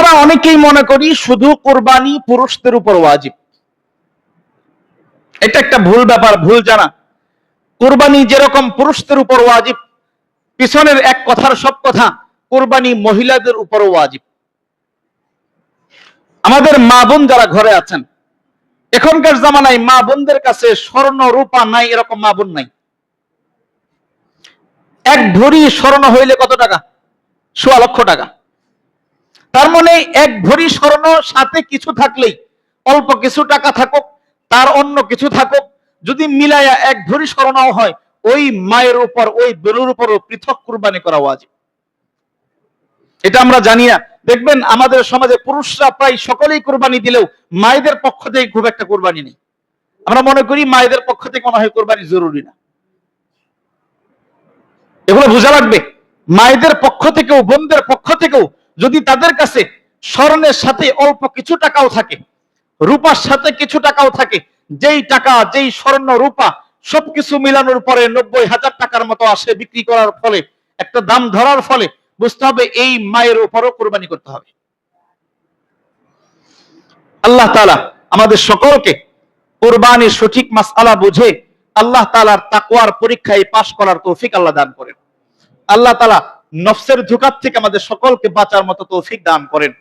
আমরা অনেকেই মনে করি শুধু কোরবানি পুরুষদের উপর ওয়াজিব। এটা একটা ভুল ব্যাপার, ভুল জানা। কোরবানি যেরকম পুরুষদের উপর ওয়াজিব, পিছনের এক কথার সব কথা, কোরবানি মহিলাদের উপর ওয়াজিব। আমাদের মা বোন যারা ঘরে আছেন, এখনকার জামানায় মা বোনদের কাছে স্বর্ণ, রূপা নাই, এরকম মা বোন নাই। এক ভরি স্বর্ণ হইলে কত টাকা? সোয়া লক্ষ টাকা। তার মানে এক ভরি স্বর্ণ সাথে কিছু থাকলেই অল্প কিছু টাকা থাকুক, তার অন্য কিছু থাকুক, যদি মিলায়া এক ভরি স্বর্ণও হয়, ওই মায়ের উপর, ওই বেলুর উপরও পৃথক কুরবানি করা ওয়াজিব। এটা আমরা জানি না। দেখবেন আমাদের সমাজে পুরুষরা প্রায় সকলেই কোরবানি দিলেও মায়েদের পক্ষ থেকে খুব একটা কোরবানি নেই। আমরা মনে করি মায়েদের পক্ষ থেকে মনে হয় কোরবানি জরুরি না। এগুলো বোঝা লাগবে। মায়েদের পক্ষ থেকেও, বোনদের পক্ষ থেকেও যদি তাদের কাছে স্বর্ণের সাথে অল্প কিছু টাকাও থাকে, রূপার সাথে কিছু টাকাও থাকে, যেই টাকা, যেই স্বর্ণ, রূপা সবকিছু মিলানোর পরে নব্বই হাজার টাকার মতো আসে বিক্রি করার ফলে, একটা দাম ধরার ফলে বুঝতে হবে এই মায়ের উপরও কোরবানি করতে হবে। আল্লাহ তালা আমাদের সকলকে কোরবানির সঠিক মাসআলা বুঝে আল্লাহ তাআলার তাকওয়ার পরীক্ষায় পাশ করার তৌফিক আল্লাহ দান করেন। আল্লাহ তাআলা নফসের ধোকার থেকে আমাদের সকলকে বাঁচার মতো তৌফিক দান করেন।